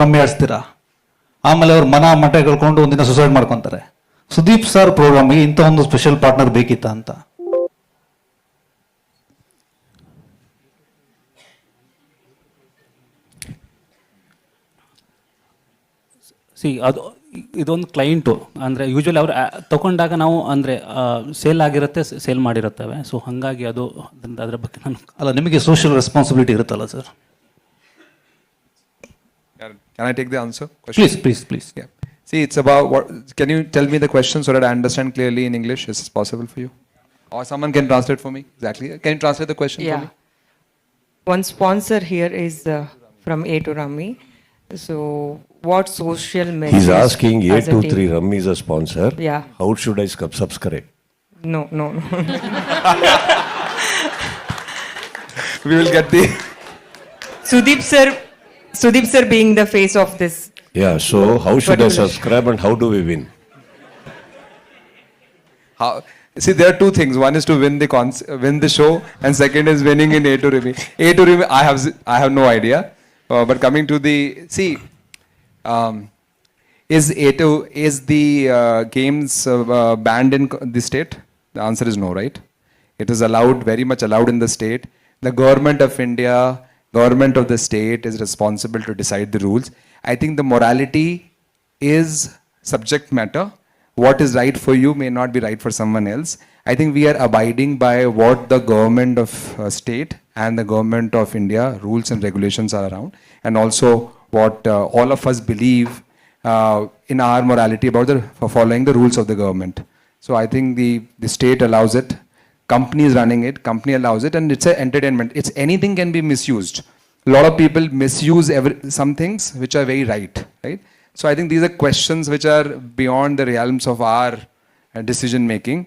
ಕಮ್ಮಿ ಆಡಿಸ್ತೀರಾ ಆಮೇಲೆ ಅವ್ರು ಮನ ಮಠ ಕಳ್ಕೊಂಡು ಒಂದಿನ ಸುಸೈಡ್ ಮಾಡ್ಕೊಂತಾರೆ. ಸುದೀಪ್ ಸರ್ ಪ್ರೋಗ್ರಾಮ್ಗೆ ಇಂಥ ಒಂದು ಸ್ಪೆಷಲ್ ಪಾರ್ಟ್ನರ್ ಬೇಕಿತ್ತ ಅಂತ? ಸಿ ಅದು ಇದೊಂದು ಕ್ಲೈಂಟು ಅಂದರೆ ಯೂಶ್ವಲಿ ಅವ್ರು ತಗೊಂಡಾಗ ನಾವು ಅಂದರೆ ಸೇಲ್ ಆಗಿರುತ್ತೆ ಸೇಲ್ ಮಾಡಿರುತ್ತವೆ. ಸೊ ಹಾಗಾಗಿ ಅದು ಅದರ ಅದ್ರ ಬಗ್ಗೆ ನಾನು ಅಲ್ಲ ನಿಮಗೆ ಸೋಷಿಯಲ್ ರೆಸ್ಪಾನ್ಸಿಬಿಲಿಟಿ ಇರುತ್ತಲ್ಲ sir Can I take the answer? Question? Please, please, please. Yeah. See, it's about what. Can you tell me the question so that I understand clearly in English? Is this possible for you? Or someone can translate for me? Exactly. Can you translate the question yeah. for me? One sponsor here is uh, from A to Rami. So, what social media? He's asking A to three Rami is a sponsor. Yeah. How should I subscribe? No, no, no. we will get the. Sudip sir Sudeep sir being the face of this. Yeah, so how should I subscribe and how do we win? How, see, there are two things. One is to win the cons- win the show, and second is winning in A to Rimi. A to Rimi, I have z- I have no idea. Uh, but coming to the see, um, is A to is the uh, games uh, uh, banned in the state? The answer is no, right? It is allowed, very much allowed in the state. The government of India, government of the state is responsible to decide the rules. I think the morality is subject matter. What is right for you may not be right for someone else. I think we are abiding by what the government of uh, state and the government of India rules and regulations are around, and also what uh, all of us believe uh, in our morality about the following the rules of the government. So I think the the state allows it, company is running it, company allows it, and it's a entertainment. It's anything can be misused. A lot of people misuse every, some things which are very right, right? So I think these are questions which are beyond the realms of our uh, decision making.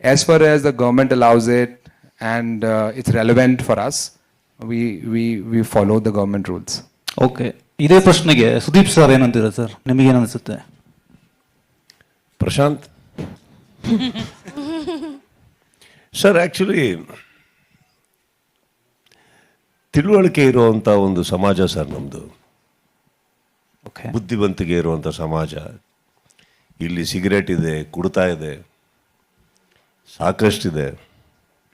As far as the government allows it and uh, it's relevant for us, we, we, we follow the government rules. Okay ಇದೇ ಪ್ರಶ್ನೆಗೆ Sudeep sir ಏನಂತೀರ sir ನಿಮಗೇನು ಅನಿಸುತ್ತೆ Prashant? Sir actually ತಿಳುವಳಿಕೆ ಇರುವಂಥ ಒಂದು ಸಮಾಜ sir ನಮ್ಮದು ಬುದ್ಧಿವಂತಿಕೆ ಇರುವಂಥ ಸಮಾಜ. ಇಲ್ಲಿ ಸಿಗರೇಟ್ ಇದೆ ಕುಡ್ತಾ ಇದೆ ಸಾಕಷ್ಟಿದೆ.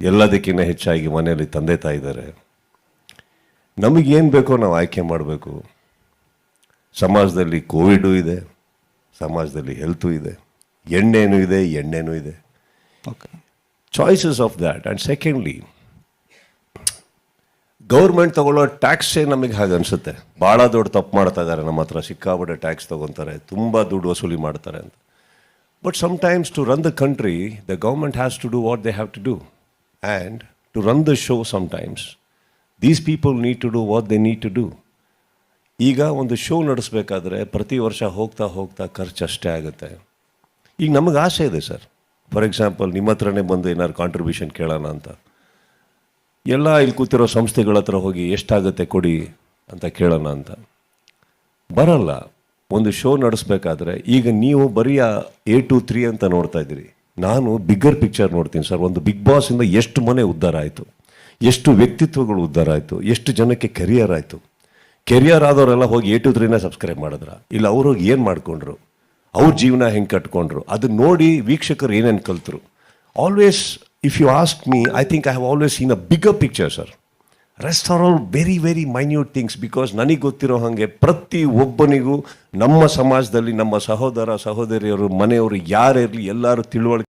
ಎಲ್ಲದಕ್ಕಿಂತ ಹೆಚ್ಚಾಗಿ ಮನೆಯಲ್ಲಿ ತಂದೆ ತಾಯಿದ್ದಾರೆ ನಮಗೇನು ಬೇಕೋ ನಾವು ಆಯ್ಕೆ ಮಾಡಬೇಕು. ಸಮಾಜದಲ್ಲಿ ಕೋವಿಡು ಇದೆ ಸಮಾಜದಲ್ಲಿ ಹೆಲ್ತು ಇದೆ. ಎಣ್ಣೆನೂ ಇದೆ ಎಣ್ಣೆನೂ ಇದೆ. Okay choices of that and secondly government ತಗೊಳ್ಳೋ ಟ್ಯಾಕ್ಸೇ ನಮಗೆ ಹಾಗೆ ಅನಿಸುತ್ತೆ. ಭಾಳ ದೊಡ್ಡ ತಪ್ಪು ಮಾಡ್ತಾ ಇದ್ದಾರೆ ನಮ್ಮ ಹತ್ರ ಸಿಕ್ಕಾಪಟ್ಟೆ ಟ್ಯಾಕ್ಸ್ ತೊಗೊತಾರೆ. ತುಂಬ ದುಡ್ಡು ವಸೂಲಿ ಮಾಡ್ತಾರೆ ಅಂತ. But sometimes to run the country the government has to do what they have to do and to run the show sometimes these people need to do what they need to do ಈಗ ಒಂದು show ನಡೆಸಬೇಕಾದ್ರೆ ಪ್ರತಿ ವರ್ಷ ಹೋಗ್ತಾ ಹೋಗ್ತಾ ಖರ್ಚು ಅಷ್ಟೇ ಆಗುತ್ತೆ. ಈಗ ನಮಗೆ ಆಸೆ ಇದೆ ಸರ್. ಫಾರ್ ಎಕ್ಸಾಂಪಲ್ ನಿಮ್ಮ ಹತ್ರನೇ ಬಂದು ಏನಾದ್ರು ಕಾಂಟ್ರಿಬ್ಯೂಷನ್ ಕೇಳೋಣ ಅಂತ. ಎಲ್ಲ ಇಲ್ಲಿ ಕೂತಿರೋ ಸಂಸ್ಥೆಗಳ ಹತ್ರ ಹೋಗಿ ಎಷ್ಟಾಗುತ್ತೆ ಕೊಡಿ ಅಂತ ಕೇಳೋಣ ಅಂತ. ಬರಲ್ಲ. ಒಂದು ಶೋ ನಡೆಸ್ಬೇಕಾದ್ರೆ ಈಗ ನೀವು ಬರೀ ಎ ಟು ತ್ರೀ ಅಂತ ನೋಡ್ತಾ ಇದ್ದೀರಿ. ನಾನು ಬಿಗ್ಗರ್ ಪಿಕ್ಚರ್ ನೋಡ್ತೀನಿ ಸರ್. ಒಂದು ಬಿಗ್ ಬಾಸಿಂದ ಎಷ್ಟು ಮನೆ ಉದ್ಧಾರ ಆಯಿತು? ಎಷ್ಟು ವ್ಯಕ್ತಿತ್ವಗಳು ಉದ್ಧಾರ ಆಯಿತು? ಎಷ್ಟು ಜನಕ್ಕೆ ಕೆರಿಯರ್ ಆಯಿತು? ಕೆರಿಯರ್ ಆದವರೆಲ್ಲ ಹೋಗಿ ಎ ಟು ತ್ರೀನೇ ಸಬ್ಸ್ಕ್ರೈಬ್ ಮಾಡಿದ್ರ? ಇಲ್ಲ ಅವ್ರು ಏನು ಮಾಡ್ಕೊಂಡ್ರು? ಅವ್ರ ಜೀವನ ಹೆಂಗೆ ಕಟ್ಕೊಂಡ್ರು. ಅದು ನೋಡಿ ವೀಕ್ಷಕರು ಏನೇನು ಕಲ್ತರು. Always if you ask me I think I have always in a bigger picture sir rest are all very very minute things because ನನಗೆ ಗೊತ್ತಿರೋ ಹಾಗೆ ಪ್ರತಿ ಒಬ್ಬನಿಗೂ ನಮ್ಮ ಸಮಾಜದಲ್ಲಿ ನಮ್ಮ ಸಹೋದರ, ಸಹೋದರಿಯರು, ಮನೆಯವರು ಯಾರಿರಲಿ ಎಲ್ಲರೂ ತಿಳುವಳಿಕೆ